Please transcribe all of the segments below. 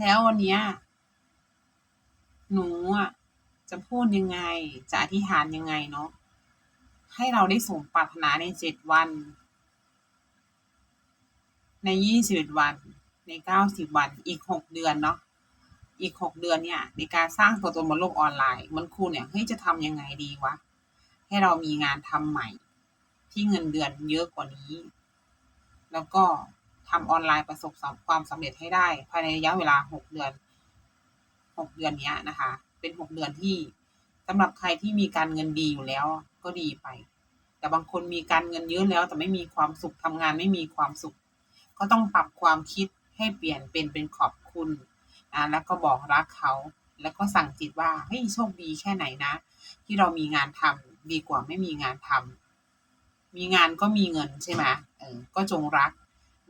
แล้ววันเนี้ย หนูอะ จะพูดยังไง จะอธิษฐานยังไงเนาะ ให้เราได้สมปรารถนาในเจ็ดวัน ในยี่สิบวัน ในเก้าสิบวัน อีกหกเดือนเนาะ อีกหกเดือนเนี่ย ในการสร้างตัวตนบนโลกออนไลน์ มันครูเนี่ย เฮ้ย จะทำยังไงดีวะ ให้เรามีงานทำใหม่ ที่เงินเดือนเยอะกว่านี้ แล้วก็ ทำออนไลน์ประสบความสำเร็จให้ได้ ภายในระยะเวลาหกเดือนหกเดือนเนี้ยนะคะ เป็นหกเดือนที่สำหรับใครที่มีการเงินดีอยู่แล้วก็ดีไป แต่บางคนมีการเงินเยอะแล้ว แต่ไม่มีความสุขทำงานไม่มีความสุข ก็ต้องปรับความคิดให้เปลี่ยนเป็นเป็นขอบคุณแล้วก็บอกรักเขา แล้วก็สั่งจิตว่าเฮ้ยโชคดีแค่ไหนนะ ที่เรามีงานทำดีกว่าไม่มีงานทำมีงานก็มีเงินใช่ไหมเออก็จงรัก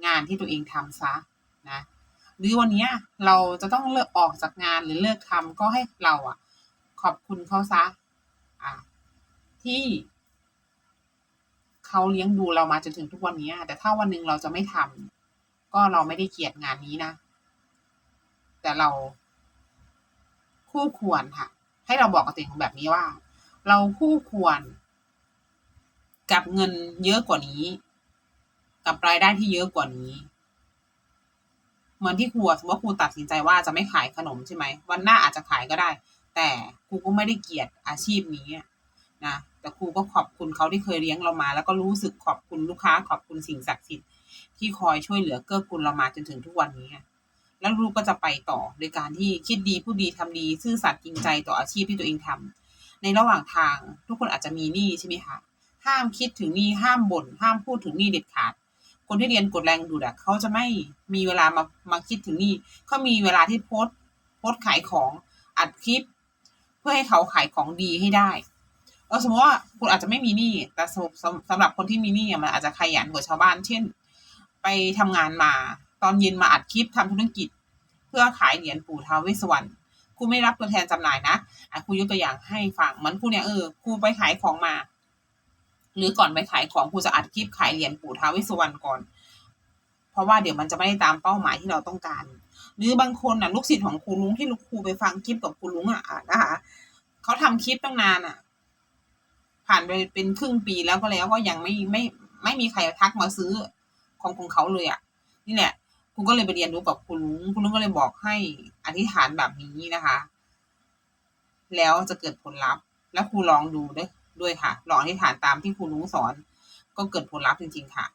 งานที่ตัวเองทำซะนะหรือวันนี้เราจะต้องเลิกออกจากงานหรือเลิกทำก็ให้เราอะขอบคุณเขาซะอะที่เขาเลี้ยงดูเรามาจนถึงทุกวันนี้ แต่ถ้าวันหนึ่งเราจะไม่ทำก็เราไม่ได้เกลียดงานนี้นะ แต่เราคู่ควรค่ะ ให้เราบอกกับตัวเองแบบนี้ว่า เราคู่ควร กับเงินเยอะกว่านี้ กับรายได้ที่เยอะกว่านี้ เหมือนที่ครูสมมติว่าครูตัดสินใจว่าจะไม่ขายขนมใช่ไหมวันหน้าอาจจะขายก็ได้ แต่ครูก็ไม่ได้เกลียดอาชีพนี้นะแต่ครูก็ขอบคุณเขาที่เคยเลี้ยงเรามา แล้วก็รู้สึกขอบคุณลูกค้า ขอบคุณสิ่งศักดิ์สิทธิ์ที่คอยช่วยเหลือเกื้อกูลเรามาจนถึงทุกวันนี้แล้วลูกก็จะไปต่อโดยการที่คิดดีพูดดีทำดี ซื่อสัตย์จริงใจต่ออาชีพที่ตัวเองทำในระหว่างทางทุกคนอาจจะมีหนี้ใช่ไหมคะห้ามคิดถึงหนี้ห้ามบ่นห้ามพูดถึงหนี้เด็ดขาด คนที่เรียนกดแรงดูดอะเขาจะไม่มีเวลามามาคิดถึงนี้เขามีเวลาที่โพสโพสขายของอัดคลิป เพื่อให้เขาขายของดีให้ได้เออสมมติว่าคุณอาจจะไม่มีหนี้แต่สำสำหรับคนที่มีหนี้มันอาจจะขยันกว่าชาวบ้าน เช่น ไปทำงานมาตอนเย็นมาอัดคลิปทำธุรกิจ เพื่อขายเหรียญปู่ท้าวเวสสวรรณครูไม่รับตัวแทนจำหน่ายนะอะครูยกตัวอย่างให้ฟังเหมือนครูเนี่ยเออครูไปขายของมา หรือก่อนไปขายของครูจะอัดคลิปขายเหรียญปู่ท้าวเวสสวรรณก่อน เพราะว่าเดี๋ยวมันจะไม่ได้ตามเป้าหมายที่เราต้องการ หรือบางคนน่ะลูกศิษย์ของครูลุงที่ลูกครูไปฟังคลิปกับครูลุงอะนะคะเขาทำคลิปตั้งนานอะ ผ่านไปเป็นครึ่งปีแล้วก็แล้วก็ยังไม่ไม่ไม่มีใครทักมาซื้อของของเขาเลยอะ นี่แหละครูก็เลยไปเรียนรู้กับครูลุงครูลุงก็เลยบอกให้อธิษฐานแบบนี้นะคะ แล้วจะเกิดผลลัพธ์ แล้วครูลองดูด้วย ด้วยค่ะ ลองอธิษฐานตามที่ครูลุงสอน ก็เกิดผลลัพธ์จริง ๆ ค่ะ